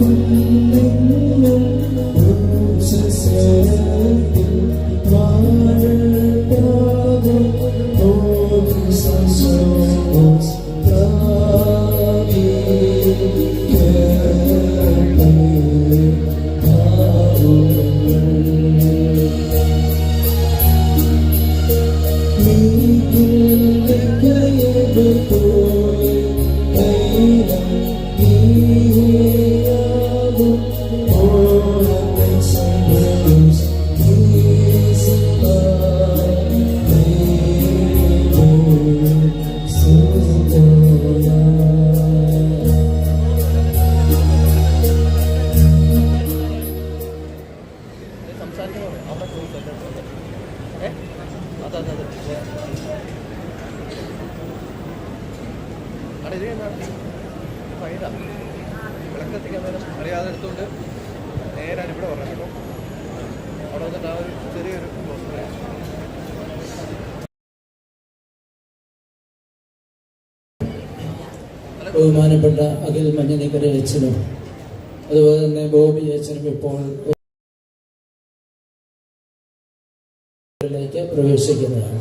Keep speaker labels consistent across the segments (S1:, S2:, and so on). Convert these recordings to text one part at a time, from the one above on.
S1: തുല്ലിങ്ങ
S2: ബഹുമാനപ്പെട്ട അഖിൽ മഞ്ഞനിക്കര അച്ഛനും അതുപോലെ തന്നെ ബോബി അച്ഛനും ഇപ്പോൾ പ്രവേശിക്കുന്നതാണ്.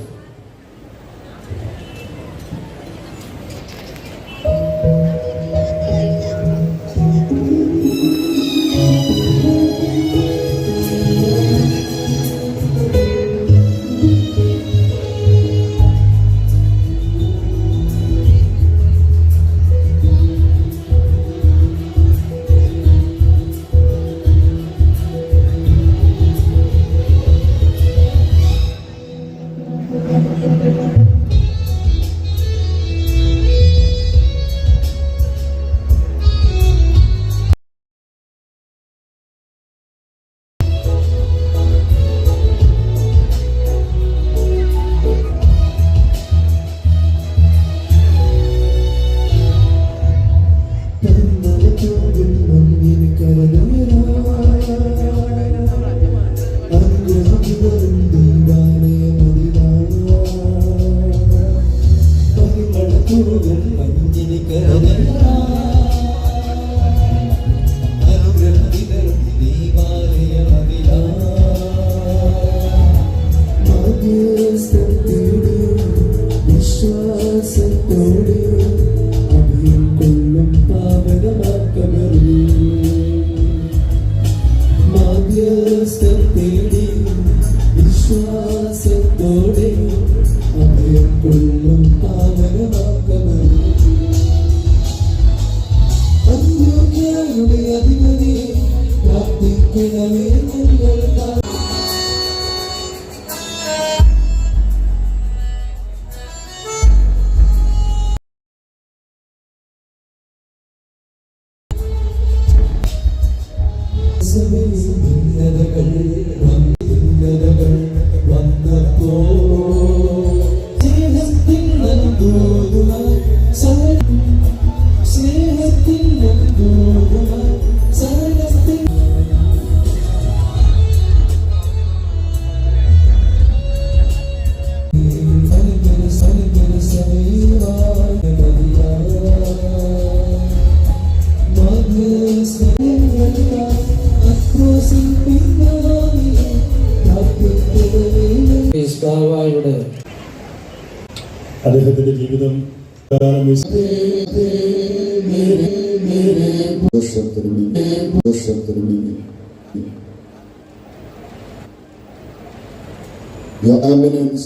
S3: Your Eminence,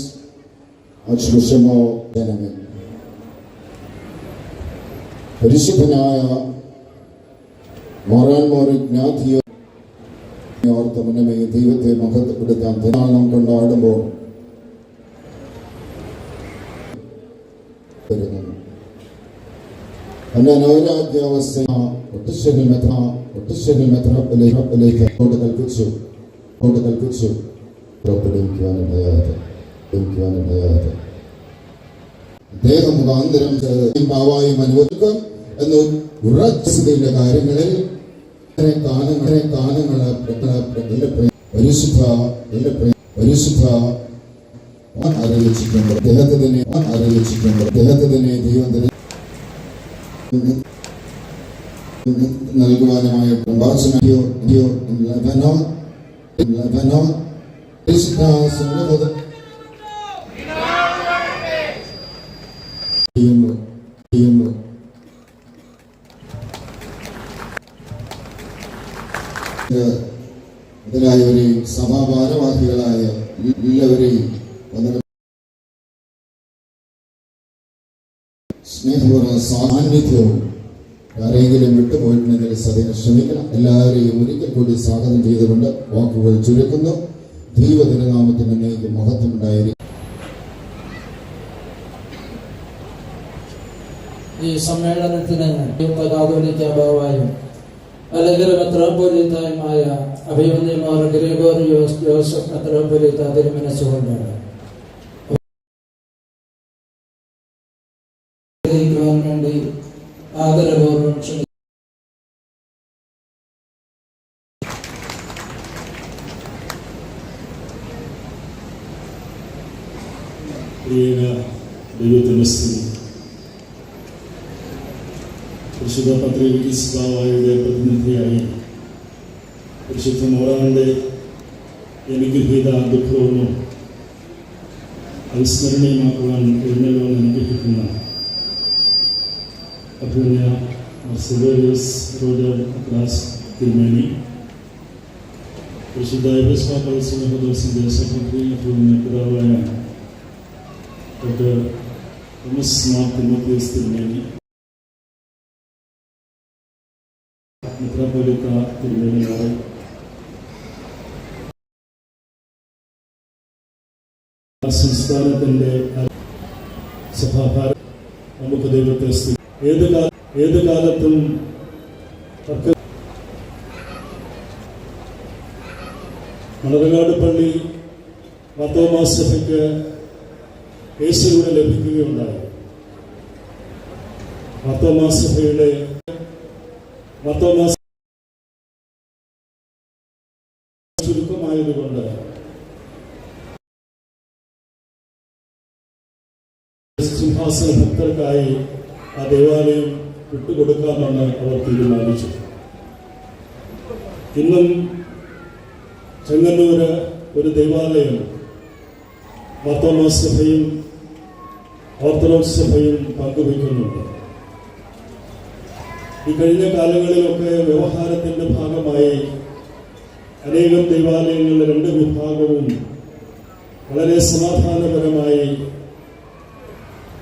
S3: Archbishop ജനമേ പരിശുദ്ധനായ മോറാൻ മോറി ജ്ഞാതിയോ ഓർത്ത മുന്നമേ ദൈവത്തെ മഹത്വപ്പെടുത്താൻ തിരുനാളം കൊണ്ടാടുമ്പോൾ വരുന്നു എന്നെ നവരാജ്യാവസ്ഥ ഒട്ടുശരിൽ മെത്ര ഒട്ടുശരിൽ മെത്രയിലേക്ക് കൊണ്ട് കൽപ്പിച്ചു കൊണ്ട് കൽപ്പിച്ചു പുറപ്പെടുവിക്കുവാനിടയാതെ ലഭിക്കുവാനിടയാതെ അദ്ദേഹം മുഖാന്തരം ഭാവായും അനുവദിക്കും എന്ന് ഉറച്ചതിന്റെ കാര്യങ്ങളിൽ കാലങ്ങളെ കാലങ്ങളെ പരിശുദ്ധ പരിശുദ്ധ അറിയിച്ചിട്ടുണ്ട് അദ്ദേഹത്തെ തന്നെ അറിയിച്ചിട്ടുണ്ട് അദ്ദേഹത്തെ തന്നെ ദൈവം നൽകുവാനുമായ പരിശുദ്ധ ചെയ്യുന്നു മുതലായവരെയും സഭാ ഭാരവാഹികളായ എല്ലാവരെയും സ്നേഹപൂർവ സാന്നിധ്യവും ആരെങ്കിലും വിട്ടുപോയിട്ടുണ്ടെങ്കിൽ സദയം ശ്രമിക്കണം എല്ലാവരെയും ഒരിക്കൽ കൂടി സ്വാഗതം ചെയ്തുകൊണ്ട് വാക്കുകൾ ചുരുക്കുന്നു. ദൈവതിരുനാമത്തിന് എന്നേക്ക് മഹത്വം ഉണ്ടായിരിക്കും
S2: ഈ സമ്മേളനത്തിന് കാതോലിക്ക ബാവായും അല്ലെങ്കിൽ മെത്രോപൊലിത്തായുമായ അഭിമന്യമാർ ഗ്രിഗോർ ജോസഫ് മെത്രോപൊലിത്ത തിരുമനസ്സുകൊണ്ടാണ്.
S4: പ്രിയ ദൈവത്തിന്റെ സ്തുതി പരിശുദ്ധ പത്രികാവായുടെ പ്രതിനിധിയായി പരിശുദ്ധ മോറാന്റെ അനുഗ്രഹീത ദുഃഖവും അവിസ്മരണീയമാക്കുവാൻ എഴുന്നള്ളുവാൻ അനുഗ്രഹിക്കുന്ന അഭിമന്യ സെവേറിയസ് റോഡർ അക്രാസ് തിരുമേനി പരിശുദ്ധ എബസ്വാ സിംഹദോസിന്റെ സെക്രട്ടറി അഭിമന്യ പിതാവായ ഡോക്ടർ തോമസ് മാർ തിമോത്തിയസ് തിരുമേനി മെത്രാപ്പൊലിത്ത തിരുമേനിയാറ് സംസ്ഥാനത്തിന്റെ സഭാഭാര നമുക്ക് ദൈവത്തെ ഏത് ഏത് കാലത്തും മണർകാട് പള്ളി പത്തോമാസഭയ്ക്ക് യേശുവിടെ ലഭിക്കുകയുണ്ടായി. മത്തോമാസഭയുടെ മത്തോമാസ ചുരുക്കമായതുകൊണ്ട് സിംഹാസന ഭക്തർക്കായി ആ ദേവാലയം വിട്ടുകൊടുക്കാമെന്ന് അവർ തീരുമാനിച്ചു. ഇന്നും ചെങ്ങന്നൂര് ഒരു ദേവാലയം മർത്തോമാസ് സഭയും ഓർത്തഡോക്സ് സഭയിൽ പങ്കുവയ്ക്കുന്നുണ്ട്. ഈ കഴിഞ്ഞ കാലങ്ങളിലൊക്കെ വ്യവഹാരത്തിന്റെ ഭാഗമായി അനേകം ദൈവാലയങ്ങളുടെ രണ്ട് വിഭാഗവും വളരെ സമാധാനപരമായി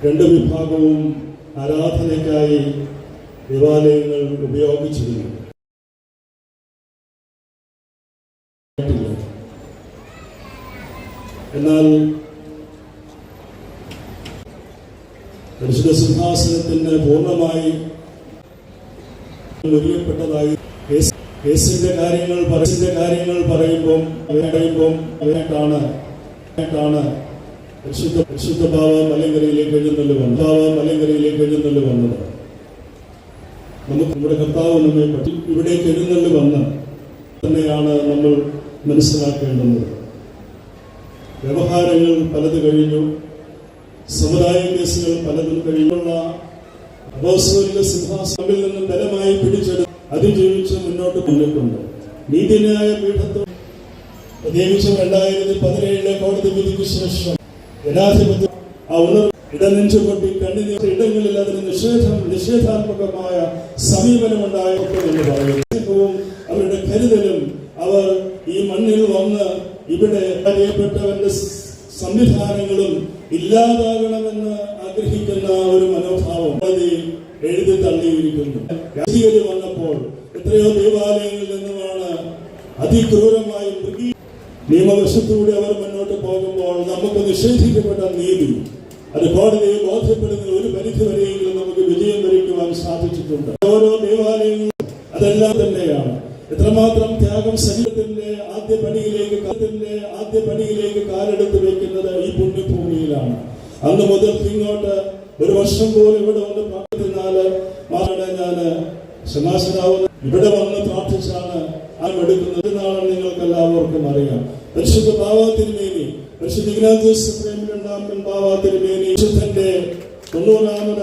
S4: രണ്ട് വിഭാഗവും ആരാധനയ്ക്കായി ദേവാലയങ്ങൾ ഉപയോഗിച്ചിരുന്നു എന്നാൽ പരിശുദ്ധ സിംഹാസനത്തിന് പൂർണമായി ഒരുക്കപ്പെട്ടതായി കേസ്- കേസിന്റെ കാര്യങ്ങൾ പരസ്യന്റെ കാര്യങ്ങൾ പറയുമ്പം പറയുമ്പം അവരായിട്ടാണ് ാണ് പരിശുദ്ധ പരിശുദ്ധ ബാവ മലങ്കരയിലേക്ക് എഴുന്നള്ളി വന്നു ബാവ മലങ്കരയിലേക്ക് എഴുന്നള്ളി വന്നത്. നമുക്ക് നമ്മുടെ കർത്താവ് നമ്മെ പറ്റി ഇവിടേക്ക് എഴുന്നള്ളി വന്ന് തന്നെയാണ് നമ്മൾ മനസ്സിലാക്കേണ്ടത് വ്യവഹാരങ്ങൾ പലത് കഴിഞ്ഞു. സമുദായ കേസുകൾ പലതും കഴിഞ്ഞുള്ള അബോസ്വലിക സിംഹാസനത്തിൽ നിന്ന് ബലമായി പിടിച്ചെടുത്ത് അതിജീവിച്ച് മുന്നോട്ട് മുന്നിട്ടുണ്ട് നീതിന്യായ പീഠത്വം പ്രത്യേകിച്ചും രണ്ടായിരത്തി പതിനേഴിലെ കോടതി വിധിക്ക് ശേഷം ജനാധിപത്യം ആ ഉണർ ഇടനെഞ്ചു പൊട്ടി കണ്ണിന് ഇടങ്ങളിൽ അതിന് നിഷേധം നിഷേധാത്മകമായ സമീപനമുണ്ടായപ്പോൾ എന്ന് പറയുന്നു. അവരുടെ കരുതലും അവർ ഈ മണ്ണിൽ വന്ന് ഇവിടെ അറിയപ്പെട്ടവന്റെ സംവിധാനങ്ങളും ഇല്ലാതാകണമെന്ന് ആഗ്രഹിക്കുന്ന ഒരു മനോഭാവം എഴുതി തള്ളിയിരിക്കുന്നു. രാജീവര് വന്നപ്പോൾ എത്രയോ ദേവാലയങ്ങളിൽ നിന്നുമാണ് അതിക്രൂരമായി മൃഗീ നിയമവശത്തൂടെ അവർ മുന്നോട്ട് പോകുമ്പോൾ നമുക്ക് നിഷേധിക്കപ്പെട്ട നീതി. അത് കോടതിയെ ബോധ്യപ്പെടുന്ന ഒരു പരിധി വരെയെങ്കിലും നമുക്ക് വിജയം വരയ്ക്കുവാൻ സാധിച്ചിട്ടുണ്ട്. ഓരോ ദേവാലയങ്ങളും അതെല്ലാം തന്നെയാണ്. എത്രമാത്രം ത്യാഗം ശരീരത്തിന്റെ ആദ്യ പണിയിലേക്ക് കാലത്തിന്റെ ആദ്യ പണിയിലേക്ക് കാലെടുത്ത് വെക്കുന്നത് ഈ പുണ്യഭൂമിയിലാണ്. അന്ന് മുതൽ ഇങ്ങോട്ട് ഒരു വർഷം പോലും ഇവിടെ വന്ന് പ്രാർത്ഥിച്ചാൽ മാറാണ് ഞാൻ ശനാശനാവ് ഇവിടെ വന്ന് പ്രാർത്ഥിച്ചാണ് ആ എടുക്കുന്നത് എന്നാണ് നിങ്ങൾക്ക് എല്ലാവർക്കും അറിയാം. പരിശുദ്ധ ഭാവത്തിരുമേനി പരിശുദ്ധ ഇഗ്നാത്യസ് സുപ്രീം രണ്ടാമൻ ഭാവത്തിനുമേനി വിശുദ്ധന്റെ തൊണ്ണൂറാമത്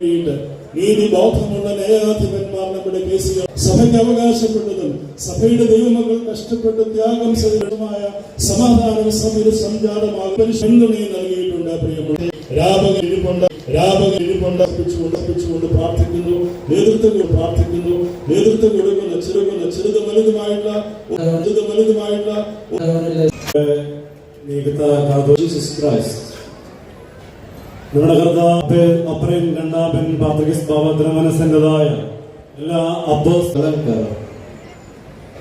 S4: നീതി ബോധമുള്ള ന്യായാധിപന്മാർ നമ്മുടെ കേസുകൾ സഭയ്ക്ക് അവകാശപ്പെട്ടതും സഭയുടെ ദൈവമകൾ കഷ്ടപ്പെട്ട് ത്യാഗം സഹിതമായ സമാധാന സമര സംജാതമാകും. പിന്തുണയും നൽകിയിട്ടുണ്ട് പ്രിയപ്പെട്ട രാപകൻ ഇരിപ്പുണ്ട്. രാപകൻ ഇരിപ്പുണ്ട്. ഉറപ്പിച്ചുകൊണ്ട് പ്രാർത്ഥിക്കുന്നു. നേതൃത്വം പ്രാർത്ഥിക്കുന്നു. നേതൃത്വം കൊടുക്കുന്ന ചെറുകുന്ന ചെറുത് വലുതുമായിട്ടുള്ള ചെറുത് വലുതുമായിട്ടുള്ള
S5: നമ്മുടെ കർത്താവ് അപ്പറയും രണ്ടാമൻ പാത്രികസ് മനസ്സിന്റെതായ എല്ലാ അബ്ബോസ്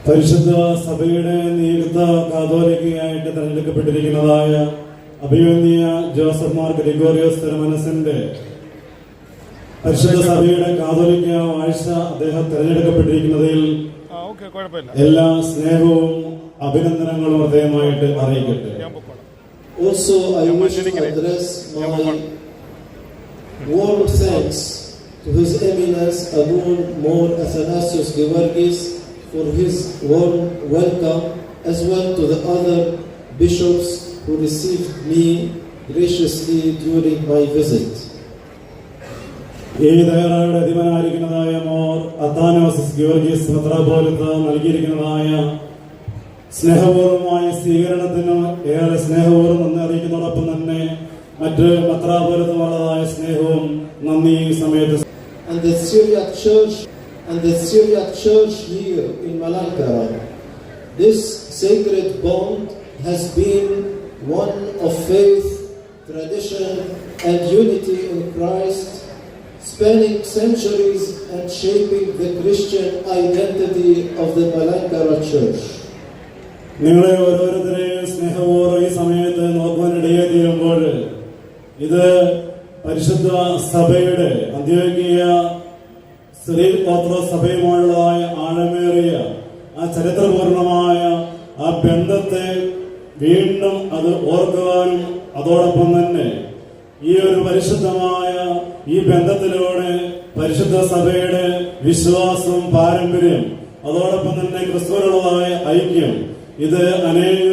S5: പരിശുദ്ധ സഭയുടെ നിയുക്ത കാതോലിക്കയായിട്ട് തെരഞ്ഞെടുക്കപ്പെട്ടിരിക്കുന്നതായ അഭിമന്യ ജോസഫ് മാർ ഗ്രിഗോറിയോസ് തിരുമനസിന്റെ പരിശുദ്ധ സഭയുടെ കാതോലിക്ക ആഴ്ച അദ്ദേഹം തെരഞ്ഞെടുക്കപ്പെട്ടിരിക്കുന്നതിൽ എല്ലാ സ്നേഹവും അഭിനന്ദനങ്ങളും ഹൃദയമായിട്ട് അറിയിക്കട്ടെ.
S6: Also, I wish to address my warm thanks to His Eminence Abun Mor Athanasius Georgis for his warm welcome, as well to the other bishops who received me graciously during my visit.
S5: ഈ തയ്യാറായുടെ അധിപനായിരിക്കുന്നതായ more അത്താനോസസ് Giorgis മെത്രാപോലിത്ത നൽകിയിരിക്കുന്നതായ സ്നേഹപൂർവമായ സ്വീകരണത്തിന് ഏറെ സ്നേഹപൂർവ്വം നന്ദി അറിയിക്കുന്നതോടൊപ്പം തന്നെ മറ്റ് മെത്രാപോലിത്തമുള്ളതായ സ്നേഹവും നന്ദി ഈ സമയത്ത്
S6: And the Syriac Church and the Syriac Church here in Malankara. This sacred bond has been one of faith, tradition, and unity in Christ, spanning centuries and shaping the Christian identity of the Malankara Church.
S5: നിങ്ങളെ ഓരോരുത്തരെയും സ്നേഹപൂർവ്വം ഈ സമയത്ത് നോക്കുവാനിടയെ തീരുമ്പോൾ ഇത് പരിശുദ്ധ സഭയുടെ അന്ത്യോഗ്യ സ്ത്രീ പത്ര സഭയുമായുള്ളതായ ആഴമേറിയ ആ ചരിത്രപൂർണമായ ആ ബന്ധത്തെ വീണ്ടും അത് ഓർക്കുവാനും അതോടൊപ്പം തന്നെ ഈ ഒരു പരിശുദ്ധമായ ഈ ബന്ധത്തിലൂടെ പരിശുദ്ധ സഭയുടെ വിശ്വാസവും പാരമ്പര്യം അതോടൊപ്പം തന്നെ ക്രിസ്തുവിനുള്ളതായ ഐക്യം ഇത് അനേക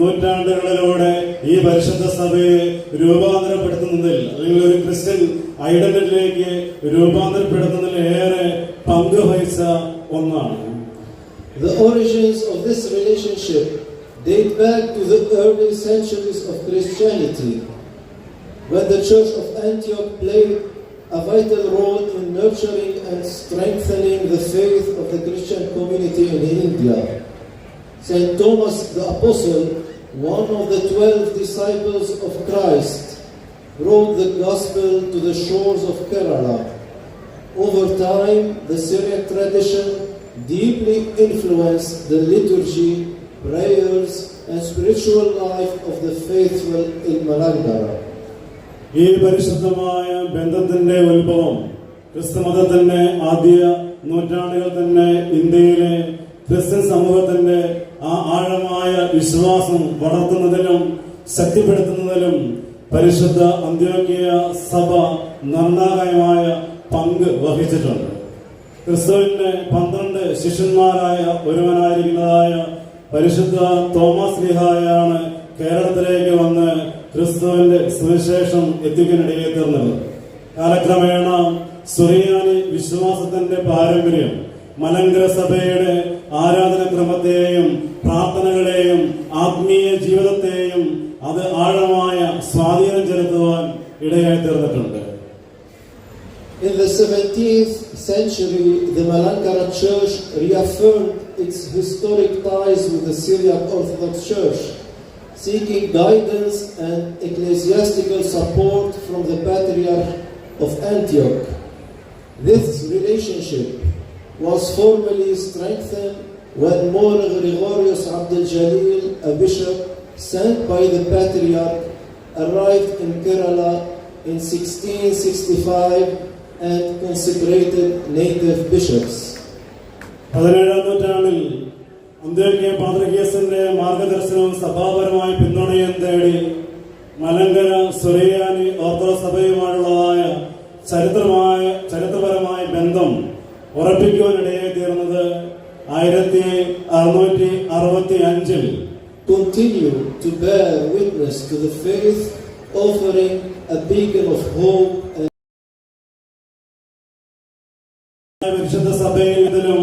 S5: നൂറ്റാണ്ടുകളിലൂടെ ഈ പരിശുദ്ധ സഭയെ രൂപാന്തരപ്പെടുത്തുന്നതിൽ അല്ലെങ്കിൽ ഒരു ക്രിസ്ത്യൻ ഐഡന്റിറ്റിയിലേക്ക് രൂപാന്തരപ്പെടുത്തുന്നതിൽ ഏറെ പങ്ക് വഹിച്ച ഒന്നാണ്
S6: The origins of this relationship date back to the early centuries of Christianity, when the Church of Antioch played a vital role in nurturing and strengthening the faith of the Christian community in India. St. Thomas the Apostle, one of the twelve disciples of Christ, brought the gospel to the shores of Kerala. Over time, the Syriac tradition deeply influenced the liturgy, prayers, and spiritual life of the faithful in Malankara.
S5: ഈ പരിശുദ്ധമായ ബന്ധത്തിന്റെ ഉത്ഭവം ക്രിസ്തുമതത്തിന്റെ ആദ്യ നൂറ്റാണ്ടുകൾ തന്നെ ഇന്ത്യയിലെ Christian സമൂഹത്തിന്റെ ആ ആഴമായ വിശ്വാസം വളർത്തുന്നതിലും ശക്തിപ്പെടുത്തുന്നതിലും പരിശുദ്ധ അന്ത്യോക്യ സഭ നിർണായകമായ പങ്ക് വഹിച്ചിട്ടുണ്ട്. ക്രിസ്തുവിന്റെ പന്ത്രണ്ട് ശിഷ്യന്മാരായ ഒരുവനായിരിക്കുന്നതായ പരിശുദ്ധ തോമസ് ലിഹായാണ് കേരളത്തിലേക്ക് വന്ന് ക്രിസ്തുവിന്റെ സുവിശേഷം എത്തിക്കാനിടയിൽ തീർന്നത്. കാലക്രമേണ സുറിയാനി വിശ്വാസത്തിന്റെ പാരമ്പര്യം മലങ്കര സഭയുടെ ആരാധനക്രമത്തെയും പ്രാർത്ഥനകളെയും ആത്മീയ ജീവിതത്തെയും അത് ആഴമായ സ്വാധീനം ചെലുത്തുവാൻ ഇടയായി തീർന്നിട്ടുണ്ട്
S6: In the 17th century, the Malankara Church reaffirmed its historic ties with the Syriac Orthodox Church, seeking guidance and ecclesiastical support from the Patriarch of Antioch. This relationship was formally strengthened when More Gregorius Abdul Jalil, a bishop sent by the Patriarch, arrived in Kerala in 1665 and consecrated native bishops.
S5: പതിനേഴാം നൂറ്റാണ്ടിൽ അന്ത്യോക്യ പാത്രികേസിന്റെ മാർഗദർശനവും സഭാപരമായ പിന്തുണയും തേടി മലങ്കര സുറിയാനി orthodox സഭയുമായുള്ളതായ ചരിത്രമായ ചരിത്രപരമായ ബന്ധം ഉറപ്പിക്കുവാനിടയായി തീർന്നത് ആയിരത്തി അറുന്നൂറ്റി അറുപത്തി അഞ്ചിൽ.
S6: Continue to bear witness to the faith, offering a beacon of hope
S5: വിശുദ്ധ സഭയിൽ ഇതിലും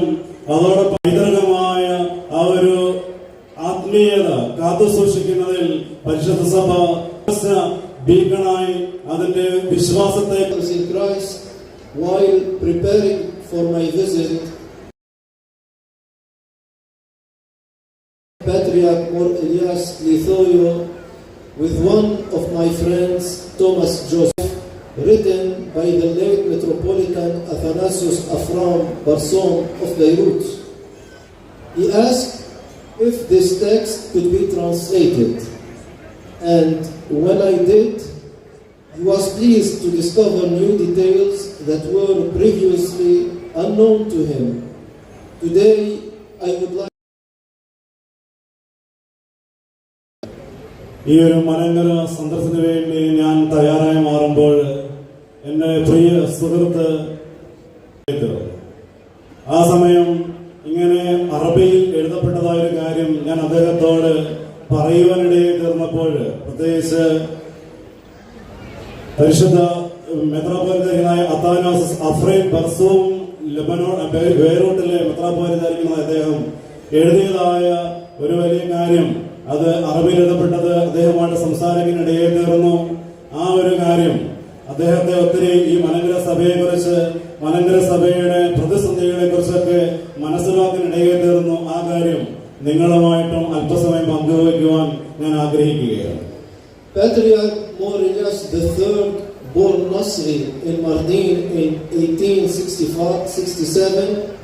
S5: അതോടൊപ്പം പൈതൃകമായ ആ ഒരു ആത്മീയത കാത്തു സൂക്ഷിക്കുന്നതിൽ പരിശുദ്ധ സഭ ബീക്കണായി അതിന്റെ വിശ്വാസത്തെ
S6: Christ, while preparing for my visit, Patriarch Mor Elias Lithoio, with one of my friends, Thomas Joseph, written by the late Metropolitan Athanasius Afram Barson of Beirut. He asked if this text could be translated, and when I did, he was pleased to discover new details that were previously unknown to him. Today, I would like
S5: ഈ ഒരു മലങ്കര സന്ദർശന വേണ്ടി ഞാൻ തയ്യാറായി മാറുമ്പോൾ എന്റെ പ്രിയ സുഹൃത്ത് ആ സമയം ഇങ്ങനെ അറബിയിൽ എഴുതപ്പെട്ടതായ ഒരു കാര്യം ഞാൻ അദ്ദേഹത്തോട് പറയുവാനിടയിൽ തീർന്നപ്പോൾ പ്രത്യേകിച്ച് പരിശുദ്ധ മെത്രാപോലിതനായ അത്താനോസ് അഫ്രൈൻ ബർസവും ലബനോ ബെയ്റൂട്ടിലെ മെത്രാപോലിതായിരിക്കുന്ന അദ്ദേഹം എഴുതിയതായ ഒരു വലിയ കാര്യം. അത് അറബിയിൽ എഴുതപ്പെട്ടത് അദ്ദേഹമായിട്ട് സംസാരിക്കാനിടയിൽ തീർന്നു ആ ഒരു കാര്യം അദ്ദേഹത്തെ ഒത്തിരി ഈ മലങ്കര സഭയെ കുറിച്ച് മലങ്കര സഭയുടെ പ്രതിസന്ധികളെ കുറിച്ചൊക്കെ മനസ്സിലാക്കാനിടയിൽ തീർന്നു ആ കാര്യം നിങ്ങളുമായിട്ടും അല്പസമയം പങ്കുവയ്ക്കുവാൻ ഞാൻ ആഗ്രഹിക്കുകയാണ്.
S6: Born Nasri in Mardin in 1867,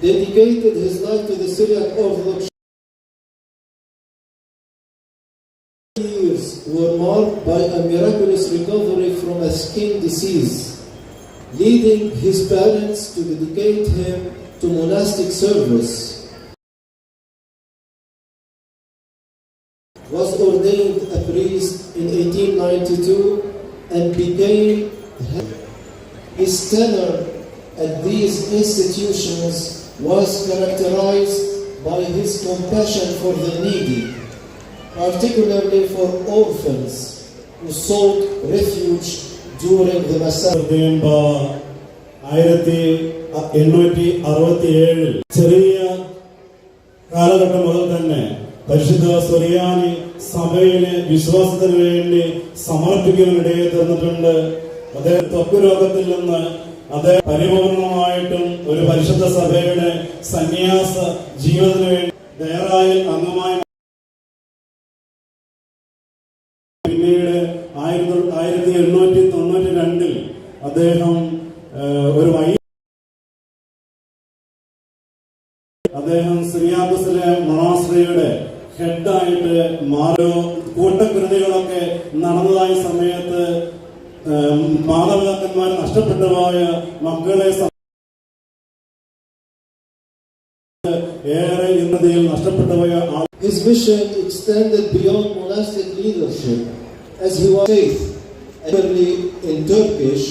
S6: dedicated his life to the Syriac Orthodox years were marked by a miraculous recovery from a skin disease, leading his parents to dedicate him to monastic service. Was ordained a priest in 1892 and became his tenure at these institutions was characterized by his compassion for the needy, particularly for orphans who sought refuge during the Massacre.
S5: ഹൃദയം ആയിരത്തി എണ്ണൂറ്റി അറുപത്തി ഏഴിൽ ചെറിയ കാലഘട്ടം മുതൽ തന്നെ പരിശുദ്ധ സുറിയാനി സഭയിലെ വിശ്വാസത്തിന് വേണ്ടി സമർപ്പിക്കുന്ന ഇടയെ തീർന്നിട്ടുണ്ട് അദ്ദേഹം ത്വക്ക് രോഗത്തിൽ നിന്ന് അദ്ദേഹം പരിപൂർണമായിട്ടും ഒരു പരിശുദ്ധ സഭയുടെ സന്യാസ ജീവിതത്തിന് വേണ്ടി ദയറായിൽ അംഗമായി പിന്നീട് ആയിരത്തി ആയിരത്തി എണ്ണൂറ്റി തൊണ്ണൂറ്റി രണ്ടിൽ അദ്ദേഹം ഒരു
S6: as he was safe early in Turkish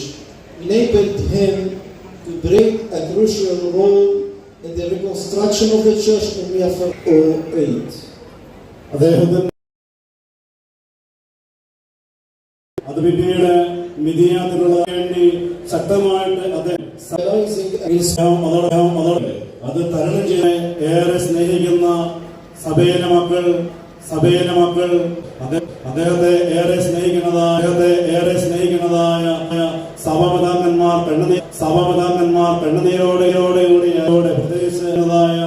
S6: enabled him to break a crucial role in the reconstruction of the church in Miyafar 08.
S5: അദ്ദേഹത്തിന് അത് പിന്നീട് മിതിയാത്തിനുള്ള വേണ്ടി ശക്തമായിട്ട് അദ്ദേഹം അത് തരണം ചെയ്യാൻ ഏറെ സ്നേഹിക്കുന്ന സഭയിലെ മക്കൾ സഭയിലെ മക്കൾ അദ്ദേഹത്തെ ഏറെ സ്നേഹിക്കുന്നതായ അദ്ദേഹത്തെ ഏറെ സ്നേഹിക്കുന്നതായ സഭാപിതാക്കന്മാർ കണ്ണുനീ സഭാപിതാക്കന്മാർ കണ്ണുനീരോടെയോടെ കൂടി പ്രത്യേകിച്ചതായ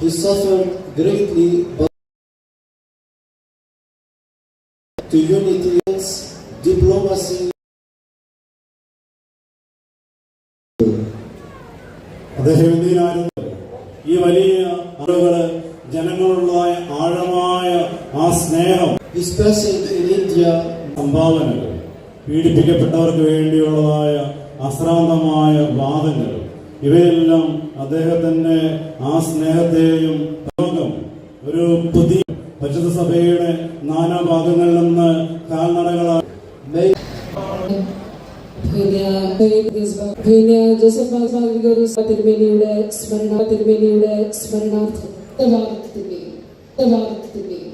S6: he suffered greatly to unity, diplomacy,
S5: അദ്ദേഹം ഈ വലിയ അറിവുകൾ ജനങ്ങളുള്ളതായ ആഴമായ ആ സ്നേഹം സംഭാവനകൾ പീഡിപ്പിക്കപ്പെട്ടവർക്ക് വേണ്ടിയുള്ളതായ അശ്രാന്തമായ വാദങ്ങൾ. ഇവയെല്ലാം അദ്ദേഹത്തിന്റെ ആ സ്നേഹത്തെയും ലോകം ഒരു പുതിയ പരിശുദ്ധ സഭയുടെ നാനാഭാഗങ്ങളിൽ നിന്ന് കാൽനടകളായി
S7: ധന്യ ജോസഫ് തിരുമേനിയുടെ സ്മരണ തിരുമേനിയുടെ സ്മരണാർത്ഥം. വാർത്തത്തിന്റെയും വാർത്തത്തിന്റെയും